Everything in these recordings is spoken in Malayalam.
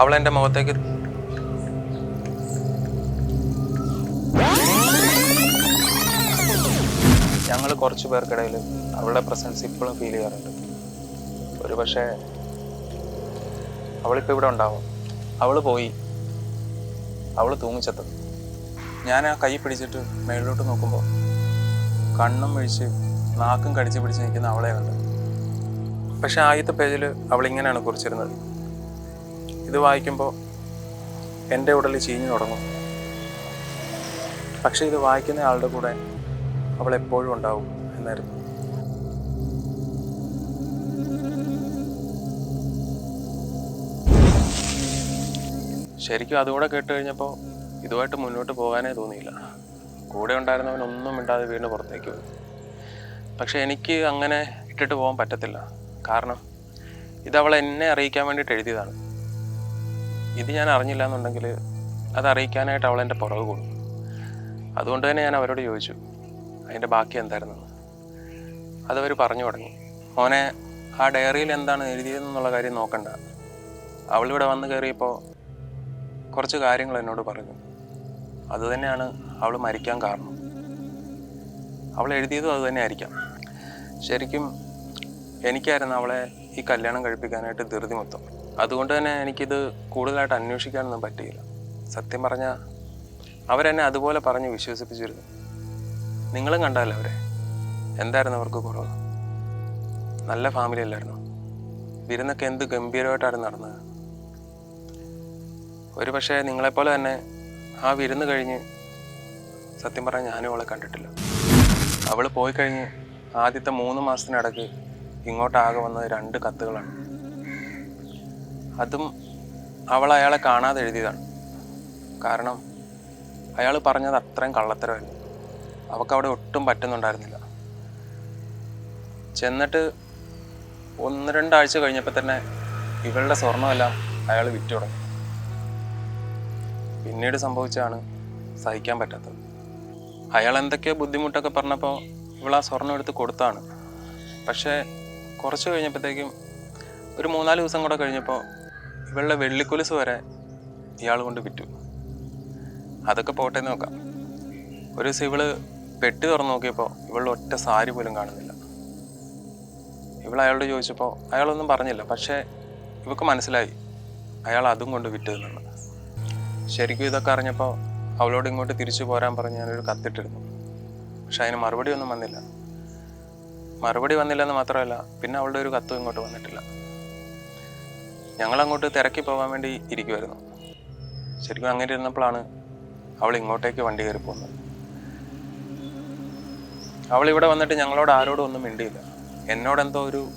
അവൾ എന്റെ മുഖത്തേക്ക് ഞങ്ങൾ കുറച്ച് പേർക്കിടയിൽ അവളുടെ പ്രസൻസ് ഇപ്പോഴും ഫീൽ ചെയ്യാറുണ്ട്. ഒരു പക്ഷേ അവളിപ്പോൾ ഇവിടെ ഉണ്ടാവും. അവൾ പോയി. അവൾ തൂങ്ങിച്ചെത്തും. ഞാൻ ആ കൈ പിടിച്ചിട്ട് മേളിലോട്ട് നോക്കുമ്പോൾ കണ്ണും വിഴിച്ച് നാക്കും കടിച്ച് പിടിച്ച് നിൽക്കുന്ന അവളെ കണ്ടു. പക്ഷെ ആദ്യത്തെ പേജിൽ അവളിങ്ങനെയാണ് കുറിച്ചിരുന്നത്. ഇത് വായിക്കുമ്പോൾ എന്റെ ഉടലിൽ ചീഞ്ഞു തുടങ്ങും. പക്ഷേ ഇത് വായിക്കുന്ന ആളുടെ കൂടെ അവൾ എപ്പോഴും ഉണ്ടാവും എന്നായിരുന്നു. ശരിക്കും അതുകൂടെ കേട്ട് കഴിഞ്ഞപ്പോൾ ഇതുമായിട്ട് മുന്നോട്ട് പോകാനേ തോന്നിയില്ല. കൂടെ ഉണ്ടായിരുന്നവൻ ഒന്നും ഇണ്ടാതെ വീണ് പുറത്തേക്ക് പോയി. പക്ഷെ എനിക്ക് അങ്ങനെ ഇട്ടിട്ട് പോകാൻ പറ്റത്തില്ല. കാരണം ഇത് അവൾ എന്നെ അറിയിക്കാൻ വേണ്ടിയിട്ട് എഴുതിയതാണ്. ഇത് ഞാൻ അറിഞ്ഞില്ല എന്നുണ്ടെങ്കിൽ അത് അറിയിക്കാനായിട്ട് അവൾ എന്റെ പുറകെ കൂടും അതുകൊണ്ട് തന്നെ ഞാൻ അവരോട് ചോദിച്ചു അതിന്റെ ബാക്കി എന്തായിരുന്നു? അതവർ പറഞ്ഞു തുടങ്ങി മോനെ ആ ഡയറിയിൽ എന്താണ് എഴുതിയതെന്നുള്ള കാര്യം നോക്കണ്ട. അവളിവിടെ വന്ന് കയറിയപ്പോൾ കുറച്ച് കാര്യങ്ങൾ എന്നോട് പറഞ്ഞു. അതുതന്നെയാണ് അവൾ മരിക്കാൻ കാരണം. അവൾ എഴുതിയതും അതുതന്നെ ആയിരിക്കാം ശരിക്കും എനിക്കായിരുന്നു അവളെ ഈ കല്യാണം കഴിപ്പിക്കാനായിട്ട് ധൃതി മൊത്തം. അതുകൊണ്ട് തന്നെ എനിക്കിത് കൂടുതലായിട്ട് അന്വേഷിക്കാനൊന്നും പറ്റിയില്ല. സത്യം പറഞ്ഞാൽ അവരെന്നെ അതുപോലെ പറഞ്ഞ് വിശ്വസിപ്പിച്ചിരുന്നു. നിങ്ങളും കണ്ടാലോ അവരെ? എന്തായിരുന്നു അവർക്ക് കുറവ്? നല്ല ഫാമിലി അല്ലായിരുന്നു? വിരുന്നൊക്കെ എന്ത് ഗംഭീരമായിട്ടായിരുന്നു നടന്നത്? ഒരു പക്ഷേ നിങ്ങളെപ്പോലെ തന്നെ ആ വിരുന്ന് കഴിഞ്ഞ് സത്യം പറഞ്ഞാൽ ഞാനും അവളെ കണ്ടിട്ടില്ല. അവൾ പോയി കഴിഞ്ഞ് ആദ്യത്തെ മൂന്ന് മാസത്തിനിടയ്ക്ക് ഇങ്ങോട്ടാകെ വന്നത് രണ്ട് കത്തുകളാണ്. അതും അവൾ അയാളെ കാണാതെ എഴുതിയതാണ്. കാരണം അയാൾ പറഞ്ഞത് അത്രയും കള്ളത്തരമായിരുന്നു. അവിടെ ഒട്ടും പറ്റുന്നുണ്ടായിരുന്നില്ല. ചെന്നിട്ട് ഒന്ന് രണ്ടാഴ്ച കഴിഞ്ഞപ്പോൾ തന്നെ ഇവളുടെ സ്വർണമെല്ലാം അയാൾ വിറ്റു തുടങ്ങി. പിന്നീട് സംഭവിച്ചാണ് സഹിക്കാൻ പറ്റാത്തത്. അയാൾ എന്തൊക്കെയോ ബുദ്ധിമുട്ടൊക്കെ പറഞ്ഞപ്പോൾ ഇവൾ ആ സ്വർണം എടുത്ത് കൊടുത്താണ്. പക്ഷേ കുറച്ച് കഴിഞ്ഞപ്പോഴത്തേക്കും ഒരു മൂന്നാൽ ദിവസം കൂടെ കഴിഞ്ഞപ്പോൾ ഇവളുടെ വെള്ളിക്കൊലിസ് വരെ ഇയാൾ കൊണ്ട് വിറ്റു. അതൊക്കെ പോട്ടെ നോക്കാം. ഒരു ദിവസം ഇവൾ പെട്ടി തുറന്നു നോക്കിയപ്പോൾ ഇവളുടെ ഒറ്റ സാരി പോലും കാണുന്നില്ല. ഇവൾ അയാളോട് ചോദിച്ചപ്പോൾ അയാളൊന്നും പറഞ്ഞില്ല പക്ഷേ ഇവക്ക് മനസ്സിലായി അയാൾ അതും കൊണ്ട് വിറ്റതെന്നാണ്. ശരിക്കും ഇതൊക്കെ അറിഞ്ഞപ്പോൾ അവളോട് ഇങ്ങോട്ട് തിരിച്ചു പോരാൻ പറഞ്ഞ് ഞാനൊരു കത്തിട്ടിരുന്നു. പക്ഷെ അതിന് മറുപടി ഒന്നും വന്നില്ല. മറുപടി വന്നില്ലെന്ന് മാത്രമല്ല പിന്നെ അവളുടെ ഒരു കത്തും ഇങ്ങോട്ട് വന്നിട്ടില്ല. ഞങ്ങൾ അങ്ങോട്ട് തിരക്കി പോകാൻ വേണ്ടി ഇരിക്കുമായിരുന്നു ശരിക്കും അങ്ങനെ ഇരുന്നപ്പോഴാണ് അവൾ ഇങ്ങോട്ടേക്ക് വണ്ടി കയറി പോകുന്നത്. അവൾ ഇവിടെ വന്നിട്ട് ഞങ്ങളോട് ആരോടും ഒന്നും മിണ്ടിയില്ല. എന്നോടെന്തോ ഒരു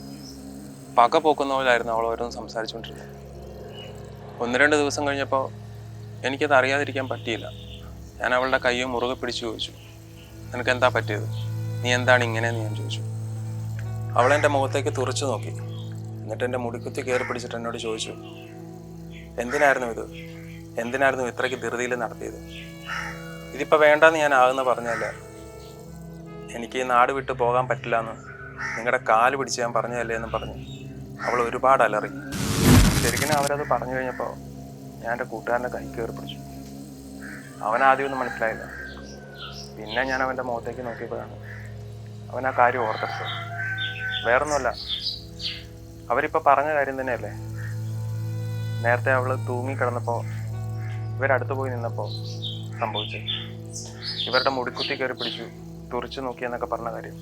പക പോക്കുന്ന പോലായിരുന്നു അവൾ ഓരോന്ന് സംസാരിച്ചുകൊണ്ടിരുന്നത്. ഒന്ന് രണ്ട് ദിവസം കഴിഞ്ഞപ്പോൾ എനിക്കത് അറിയാതിരിക്കാൻ പറ്റിയില്ല. ഞാൻ അവളുടെ കൈയും മുറുകെ പിടിച്ചു ചോദിച്ചു നിനക്ക് എന്താ പറ്റിയത്? നീ എന്താണ് ഇങ്ങനെയെന്ന് ഞാൻ ചോദിച്ചു. അവളെന്റെ മുഖത്തേക്ക് തുറച്ചു നോക്കി. എന്നിട്ട് എന്റെ മുടിക്കുത്തി കയറി പിടിച്ചിട്ട് എന്നോട് ചോദിച്ചു എന്തിനായിരുന്നു ഇത്? എന്തിനായിരുന്നു ഇത്രയ്ക്ക് ധൃതിയിൽ നടത്തിയത്? ഇതിപ്പോൾ വേണ്ടെന്ന് ഞാൻ ആകുന്ന പറഞ്ഞല്ലേ എനിക്ക് ഈ നാട് വിട്ടു പോകാൻ പറ്റില്ല എന്ന് നിങ്ങളുടെ കാൽ പിടിച്ച് ഞാൻ പറഞ്ഞതല്ലേ എന്ന് പറഞ്ഞു. അവൾ ഒരുപാട് അലറി. ശരിക്കും അവരത് പറഞ്ഞു കഴിഞ്ഞപ്പോൾ ഞാൻ എന്റെ കൂട്ടുകാരന്റെ കൈ കയറി പിടിച്ചു. അവൻ ആദ്യമൊന്നും മനസ്സിലായില്ല. പിന്നെ ഞാൻ അവന്റെ മുഖത്തേക്ക് നോക്കിയപ്പോഴാണ് അവൻ ആ കാര്യം ഓർത്തെടുത്തത് വേറൊന്നുമല്ല അവരിപ്പോൾ പറഞ്ഞ കാര്യം തന്നെയല്ലേ? നേരത്തെ അവൾ തൂങ്ങിക്കിടന്നപ്പോൾ ഇവരടുത്ത് പോയി നിന്നപ്പോൾ സംഭവിച്ചു ഇവരുടെ മുടിക്കുത്തി കയറി പിടിച്ചു തുറച്ചു നോക്കി എന്നൊക്കെ പറഞ്ഞ കാര്യം.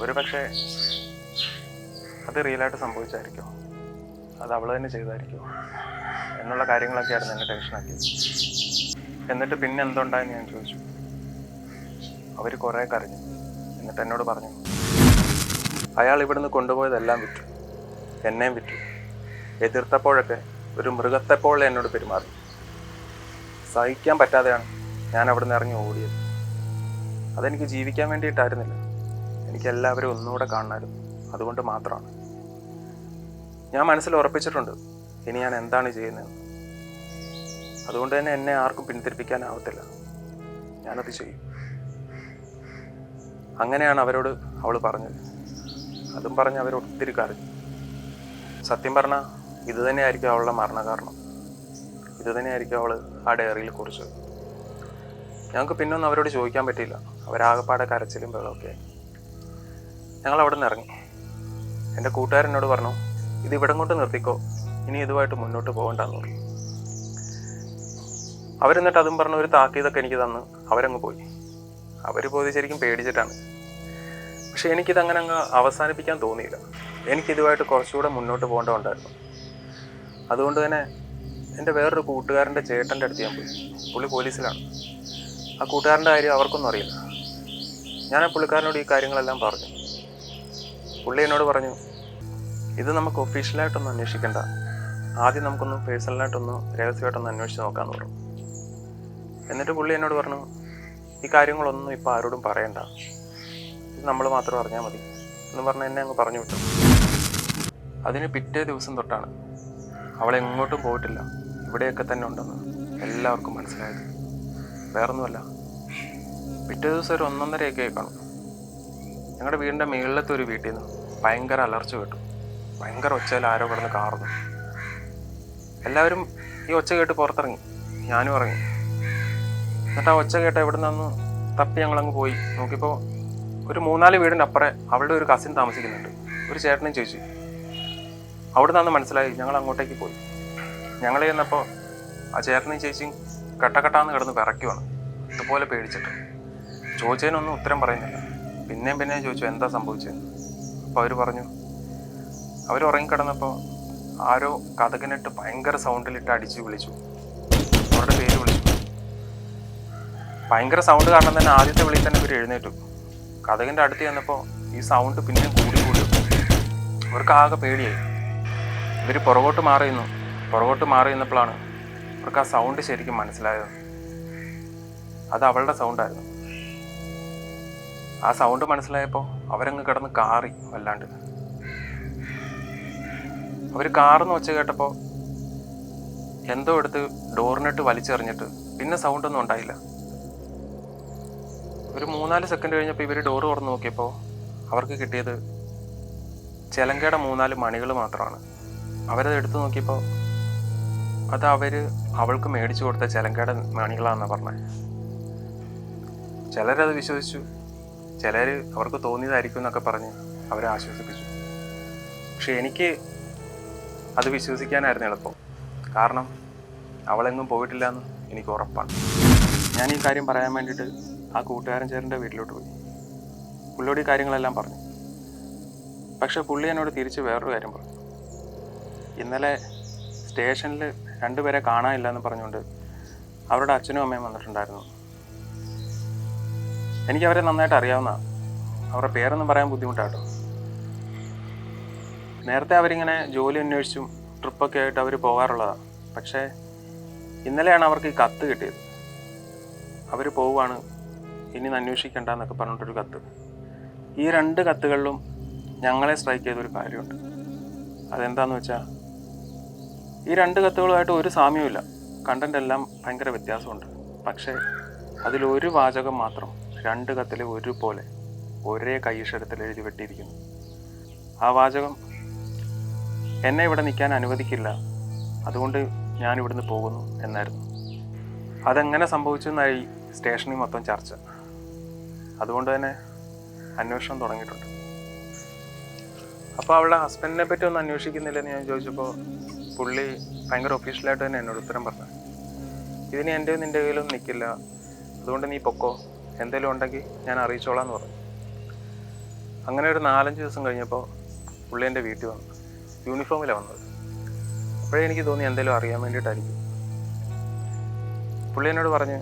ഒരു പക്ഷേ അത് റിയലായിട്ട് സംഭവിച്ചായിരിക്കും? അത് അവൾ തന്നെ ചെയ്തായിരിക്കും? എന്നുള്ള കാര്യങ്ങളൊക്കെ ആയിരുന്നു എന്നെ ടെൻഷനാക്കിയത് എന്നിട്ട് പിന്നെ എന്തുണ്ടായെന്ന് ഞാൻ ചോദിച്ചു. അവർ കുറേ കരഞ്ഞു. എന്നിട്ട് എന്നോട് പറഞ്ഞു അയാൾ ഇവിടുന്ന് കൊണ്ടുപോയതെല്ലാം വിറ്റു. എന്നെയും വിറ്റു. എതിർത്തപ്പോഴൊക്കെ ഒരു മൃഗത്തെപ്പോലെ എന്നോട് പെരുമാറി. സഹിക്കാൻ പറ്റാതെയാണ് ഞാൻ അവിടെ നിന്ന് ഇറങ്ങി ഓടിയത്. അതെനിക്ക് ജീവിക്കാൻ വേണ്ടിയിട്ടായിരുന്നില്ല. എനിക്ക് എല്ലാവരും ഒന്നുകൂടെ കാണണമായിരുന്നു. അതുകൊണ്ട് മാത്രമാണ്. ഞാൻ മനസ്സിൽ ഉറപ്പിച്ചിട്ടുണ്ട് ഇനി ഞാൻ എന്താണ് ചെയ്യുന്നത് അതുകൊണ്ട് തന്നെ എന്നെ ആർക്കും പിന്തിരിപ്പിക്കാനാവത്തില്ല. ഞാനത് ചെയ്യും. അങ്ങനെയാണ് അവരോട് അവൾ പറഞ്ഞത്. അതും പറഞ്ഞ് അവർ ഒത്തിരി കരഞ്ഞു. സത്യം പറഞ്ഞാൽ ഇത് തന്നെയായിരിക്കും അവളുടെ മരണകാരണം. ഇത് തന്നെയായിരിക്കും അവൾ ആ ഡയറിയിൽ കുറിച്ചത്. ഞങ്ങൾക്ക് പിന്നൊന്നും അവരോട് ചോദിക്കാൻ പറ്റിയില്ല. അവരാകപ്പാടെ കരച്ചിലും വെള്ളമൊക്കെ. ഞങ്ങൾ അവിടെ നിന്ന് ഇറങ്ങി എന്റെ കൂട്ടുകാരനോട് പറഞ്ഞു ഇത് ഇവിടം കൊണ്ട് നിർത്തിക്കോ. ഇനി ഇതുമായിട്ട് മുന്നോട്ട് പോകണ്ടെന്ന് പറഞ്ഞു. അവരെന്നിട്ട് അതും പറഞ്ഞ ഒരു താക്കീതൊക്കെ എനിക്ക് തന്ന് അവരങ്ങ് പോയി. അവർ പോയത് ശരിക്കും പേടിച്ചിട്ടാണ്. പക്ഷെ എനിക്കിതങ്ങനെ അങ്ങ് അവസാനിപ്പിക്കാൻ തോന്നിയില്ല. എനിക്കിതുമായിട്ട് കുറച്ചുകൂടെ മുന്നോട്ട് പോകേണ്ടതുണ്ടായിരുന്നു. അതുകൊണ്ട് തന്നെ എന്റെ വേറൊരു കൂട്ടുകാരന്റെ ചേട്ടന്റെ അടുത്ത് ഞാൻ പോയി. പുള്ളി പോലീസിലാണ്. ആ കൂട്ടുകാരന്റെ കാര്യം അവർക്കൊന്നും അറിയില്ല. ഞാൻ ആ പുള്ളിക്കാരനോട് ഈ കാര്യങ്ങളെല്ലാം പറഞ്ഞു. പുള്ളി എന്നോട് പറഞ്ഞു ഇത് നമുക്ക് ഒഫീഷ്യലായിട്ടൊന്നും അന്വേഷിക്കേണ്ട. ആദ്യം നമുക്കൊന്ന് പേഴ്സണലായിട്ടൊന്ന് രഹസ്യമായിട്ടൊന്ന് അന്വേഷിച്ച് നോക്കാമെന്ന് പറഞ്ഞു. എന്നിട്ട് പുള്ളി എന്നോട് പറഞ്ഞു ഈ കാര്യങ്ങളൊന്നും ഇപ്പോൾ ആരോടും പറയണ്ട. നമ്മൾ മാത്രം അറിഞ്ഞാൽ മതി. എന്ന് പറഞ്ഞ് എന്നെ അങ്ങ് പറഞ്ഞു വിട്ടു. അതിന് പിറ്റേ ദിവസം തൊട്ടാണ് അവളെങ്ങോട്ടും പോയിട്ടില്ല. ഇവിടെയൊക്കെ തന്നെ ഉണ്ടെന്ന് എല്ലാവർക്കും മനസ്സിലായത്. വേറൊന്നുമല്ല. പിറ്റേ ദിവസം ഒരു ഒന്നൊന്നരയൊക്കെ കാണും. ഞങ്ങളുടെ വീടിന്റെ മുകളിലത്തെ ഒരു വീട്ടിൽ നിന്ന് ഭയങ്കര അലർച്ച കേട്ടു. ഭയങ്കര ഒച്ചയിൽ ആരോ കിടന്ന് കാറുന്നു. എല്ലാവരും ഈ ഒച്ച കേട്ട് പുറത്തിറങ്ങി. ഞാനും ഇറങ്ങി. എന്നിട്ട് ആ ഒച്ച കേട്ട എവിടെ നിന്നു തപ്പി ഞങ്ങളങ്ങ് പോയി. നോക്കിയപ്പോൾ ഒരു മൂന്നാൽ വീടിന്റെ അപ്പുറേ അവളുടെ ഒരു കസിൻ താമസിക്കുന്നുണ്ട്. ഒരു ചേട്ടനും ചോദിച്ചു അവിടെ നിന്ന് മനസ്സിലായി ഞങ്ങൾ അങ്ങോട്ടേക്ക് പോയി. ഞങ്ങൾ ചെന്നപ്പോൾ ആ ചേട്ടനും ചേച്ചിയും കട്ടക്കട്ടാന്ന് കിടന്ന് വിറയ്ക്കുവാണ്. ഇതുപോലെ പേടിച്ചിട്ട്. ചോദിച്ചതിനൊന്നും ഉത്തരം പറയുന്നില്ല. പിന്നെയും പിന്നെയും ചോദിച്ചു എന്താ സംഭവിച്ചതെന്ന് അപ്പോൾ അവർ പറഞ്ഞു അവർ ഉറങ്ങിക്കിടന്നപ്പോൾ ആരോ കഥകിനിട്ട് ഭയങ്കര സൗണ്ടിലിട്ട് അടിച്ച് വിളിച്ചു. അവരുടെ പേര് വിളിച്ചു. ഭയങ്കര സൗണ്ട് കാരണം തന്നെ ആദ്യത്തെ വിളിയിൽ തന്നെ ഇവർ എഴുന്നേറ്റു. കഥകിന്റെ അടുത്ത് ചെന്നപ്പോൾ ഈ സൗണ്ട് പിന്നെ കൂടി കൂടി ആകെ പേടിയായി. ഇവർ പുറകോട്ട് മാറിയുന്നു പുറകോട്ട് മാറി നിന്നപ്പോഴാണ് അവർക്ക് ആ സൗണ്ട് ശരിക്കും മനസ്സിലായത്. അത് അവളുടെ സൗണ്ടായിരുന്നു ആ സൗണ്ട് മനസ്സിലായപ്പോൾ അവരങ്ങ് കിടന്ന് കാറി വല്ലാണ്ട്. അവർ കാറെന്ന് വെച്ച് കേട്ടപ്പോൾ എന്തോ എടുത്ത് ഡോറിനിട്ട് വലിച്ചെറിഞ്ഞിട്ട് പിന്നെ സൗണ്ടൊന്നും ഉണ്ടായില്ല. ഒരു മൂന്നാൽ സെക്കൻഡ് കഴിഞ്ഞപ്പോൾ ഇവർ ഡോറ് തുറന്ന് നോക്കിയപ്പോൾ അവർക്ക് കിട്ടിയത് ചിലങ്കയുടെ മൂന്നാൽ മണികൾ മാത്രമാണ്. അവരത് എടുത്തു നോക്കിയപ്പോൾ അത് അവർ അവൾക്ക് മേടിച്ചു കൊടുത്ത ചിലങ്കയുടെ മണികളാണെന്നാണ് പറഞ്ഞത് ചിലരത് വിശ്വസിച്ചു. ചിലർ അവർക്ക് തോന്നിയതായിരിക്കും എന്നൊക്കെ പറഞ്ഞ് അവരെ ആശ്വസിപ്പിച്ചു. പക്ഷെ എനിക്ക് അത് വിശ്വസിക്കാനായിരുന്നു എളുപ്പം. കാരണം അവളെങ്ങും പോയിട്ടില്ല എന്ന് എനിക്ക് ഉറപ്പാണ്. ഞാൻ ഈ കാര്യം പറയാൻ വേണ്ടിയിട്ട് ആ കൂട്ടുകാരൻ ചേരന്റെ വീട്ടിലോട്ട് പോയി. പുള്ളിയോട് ഈ കാര്യങ്ങളെല്ലാം പറഞ്ഞു. പക്ഷെ പുള്ളി എന്നോട് തിരിച്ച് വേറൊരു കാര്യം പറഞ്ഞു. ഇന്നലെ സ്റ്റേഷനിൽ രണ്ടുപേരെ കാണാനില്ല എന്ന് പറഞ്ഞുകൊണ്ട് അവരുടെ അച്ഛനും അമ്മയും വന്നിട്ടുണ്ടായിരുന്നു. എനിക്ക് അവരെ നന്നായിട്ട് അറിയാവുന്ന അവരുടെ പേരൊന്നും പറയാൻ ബുദ്ധിമുട്ടാട്ടോ. നേരത്തെ അവരിങ്ങനെ ജോലി അന്വേഷിച്ചും ട്രിപ്പൊക്കെ ആയിട്ട് അവർ പോകാറുള്ളതാണ് പക്ഷേ ഇന്നലെയാണ് അവർക്ക് ഈ കത്ത് കിട്ടിയത്. അവർ പോവുകയാണ് ഇനി അന്വേഷിക്കേണ്ട എന്നൊക്കെ പറഞ്ഞിട്ടൊരു കത്ത്. ഈ രണ്ട് കത്തുകളിലും ഞങ്ങളെ സ്ട്രൈക്ക് ചെയ്തൊരു കാര്യമുണ്ട്. അതെന്താന്ന് വെച്ചാൽ ഈ രണ്ട് കത്തുകളുമായിട്ട് ഒരു സാമ്യമില്ല കണ്ടന്റ് എല്ലാം ഭയങ്കര വ്യത്യാസമുണ്ട്. പക്ഷേ അതിലൊരു വാചകം മാത്രം രണ്ട് കത്തിലെ ഒരുപോലെ ഒരേ കൈഷരത്തിൽ എഴുതി വെട്ടിയിരിക്കുന്നു. ആ വാചകം എന്നെ ഇവിടെ നിൽക്കാൻ അനുവദിക്കില്ല. അതുകൊണ്ട് ഞാൻ ഇവിടുന്ന് പോകുന്നു എന്നായിരുന്നു. അതെങ്ങനെ സംഭവിച്ചു എന്നായി സ്റ്റേഷനിൽ മൊത്തം ചർച്ച. അതുകൊണ്ട് തന്നെ അന്വേഷണം തുടങ്ങിയിട്ടുണ്ട്. അപ്പോൾ അവളുടെ ഹസ്ബൻഡിനെ പറ്റി ഒന്നും അന്വേഷിക്കുന്നില്ലെന്ന് ഞാൻ ചോദിച്ചപ്പോൾ പുള്ളി ഭയങ്കര ഒഫീഷ്യലായിട്ട് തന്നെ എന്നോട് ഉത്തരം പറഞ്ഞു. ഇതിന് എന്റെ നിന്റെ കയ്യിലും നിൽക്കില്ല. അതുകൊണ്ട് നീ പൊക്കോ. എന്തെങ്കിലും ഉണ്ടെങ്കിൽ ഞാൻ അറിയിച്ചോളാം എന്ന് പറഞ്ഞു. അങ്ങനെ ഒരു നാലഞ്ച് ദിവസം കഴിഞ്ഞപ്പോൾ പുള്ളി എന്റെ വീട്ടിൽ വന്നു. യൂണിഫോമിലാണ് വന്നത്. അപ്പോഴേ എനിക്ക് തോന്നി എന്തെങ്കിലും അറിയാൻ വേണ്ടിയിട്ടായിരിക്കും. പുള്ളി എന്നോട് പറഞ്ഞ്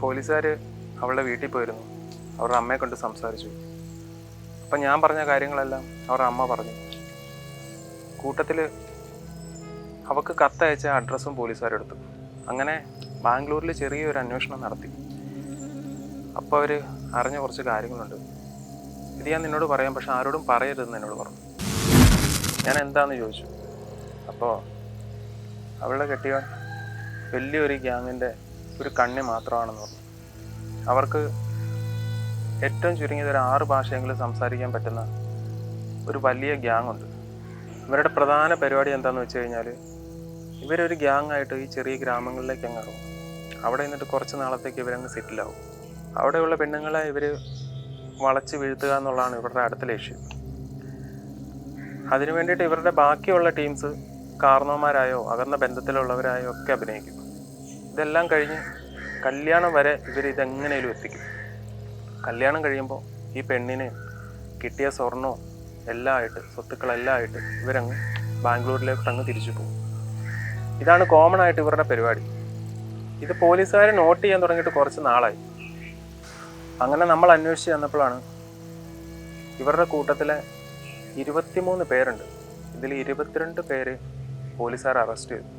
പോലീസുകാർ അവളുടെ വീട്ടിൽ പോയിരുന്നു. അവരുടെ അമ്മയെ കൊണ്ട് സംസാരിച്ചു. അപ്പം ഞാൻ പറഞ്ഞ കാര്യങ്ങളെല്ലാം അവരുടെ അമ്മ പറഞ്ഞു. കൂട്ടത്തിൽ അവക്ക് കത്തയച്ച അഡ്രസ്സും പോലീസുകാരെടുത്തു. അങ്ങനെ ബാംഗ്ലൂരിൽ ചെറിയൊരു അന്വേഷണം നടത്തി. അപ്പോൾ അവർ അറിഞ്ഞ കുറച്ച് കാര്യങ്ങളുണ്ട്. ഇത് ഞാൻ നിന്നോട് പറയാം പക്ഷെ ആരോടും പറയരുതെന്ന് എന്നോട് പറഞ്ഞു. ഞാൻ എന്താന്ന് ചോദിച്ചു. അപ്പോൾ അവളുടെ കെട്ടിയ വലിയൊരു ഗ്യാങ്ങിന്റെ ഒരു കണ്ണി മാത്രമാണെന്ന് പറഞ്ഞു. അവർക്ക് ഏറ്റവും ചുരുങ്ങിയത് ഒരു ആറ് ഭാഷയെങ്കിലും സംസാരിക്കാൻ പറ്റുന്ന ഒരു വലിയ ഗ്യാങ് ഉണ്ട്. ഇവരുടെ പ്രധാന പരിപാടി എന്താണെന്ന് വെച്ച് കഴിഞ്ഞാൽ ഇവരൊരു ഗ്യാങ് ആയിട്ട് ഈ ചെറിയ ഗ്രാമങ്ങളിലേക്ക് അങ്ങ് ഇറങ്ങും. അവിടെ നിന്നിട്ട് കുറച്ച് നാളത്തേക്ക് ഇവരങ്ങ് സെറ്റിലാവും അവിടെയുള്ള പെണ്ണുങ്ങളെ ഇവർ വളച്ച് വീഴ്ത്തുക എന്നുള്ളതാണ് ഇവരുടെ അടുത്ത ലക്ഷ്യം. അതിനു വേണ്ടിയിട്ട് ഇവരുടെ ബാക്കിയുള്ള ടീംസ് കാർണവന്മാരായോ അകന്ന ബന്ധത്തിലുള്ളവരായോ ഒക്കെ അഭിനയിക്കും. ഇതെല്ലാം കഴിഞ്ഞ് കല്യാണം വരെ ഇവർ ഇതെങ്ങനെയും എത്തിക്കും. കല്യാണം കഴിയുമ്പോൾ ഈ പെണ്ണിനെ കിട്ടിയ സ്വർണവും എല്ലാം ആയിട്ട് സ്വത്തുക്കളെല്ലാം ആയിട്ട് ഇവരങ്ങ് ബാംഗ്ലൂരിലേക്ക് അങ്ങ് തിരിച്ചു പോകും. ഇതാണ് കോമൺ ആയിട്ട് ഇവരുടെ പരിപാടി. ഇത് പോലീസുകാർ നോട്ട് ചെയ്യാൻ തുടങ്ങിയിട്ട് കുറച്ച് നാളായി. അങ്ങനെ നമ്മൾ അന്വേഷിച്ച് ചെന്നപ്പോഴാണ് ഇവരുടെ കൂട്ടത്തിലെ ഇരുപത്തിമൂന്ന് പേരുണ്ട്. ഇതിൽ ഇരുപത്തിരണ്ട് പേര് പോലീസുകാർ അറസ്റ്റ് ചെയ്തു.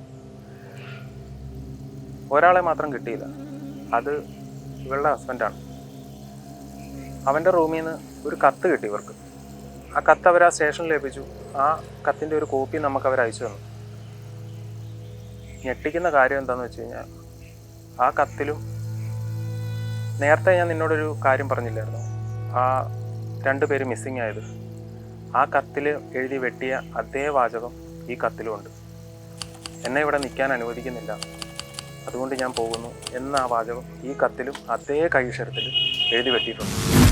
ഒരാളെ മാത്രം കിട്ടിയില്ല. അത് ഇവളുടെ ഹസ്ബൻഡാണ് അവന്റെ റൂമിൽ നിന്ന് ഒരു കത്ത് കിട്ടി ഇവർക്ക്. ആ കത്ത് അവർ ആ സ്റ്റേഷനിൽ ഏൽപ്പിച്ചു ആ കത്തിന്റെ ഒരു കോപ്പി നമുക്ക് അവർ അയച്ചു തന്നു. ഞെട്ടിക്കുന്ന കാര്യം എന്താണെന്ന് വെച്ച് കഴിഞ്ഞാൽ ആ കത്തിലും നേരത്തെ ഞാൻ നിന്നോടൊരു കാര്യം പറഞ്ഞില്ലായിരുന്നു. ആ രണ്ട് പേര് മിസ്സിങ് ആയത്. ആ കത്തിൽ എഴുതി വെട്ടിയ അതേ വാചകം ഈ കത്തിലും ഉണ്ട്. എന്നെ ഇവിടെ നിൽക്കാൻ അനുവദിക്കുന്നില്ല. അതുകൊണ്ട് ഞാൻ പോകുന്നു എന്ന ആ വാചകം ഈ കത്തിലും അതേ കൈക്ഷരത്തിൽ എഴുതി വെട്ടിയിട്ടുണ്ട്.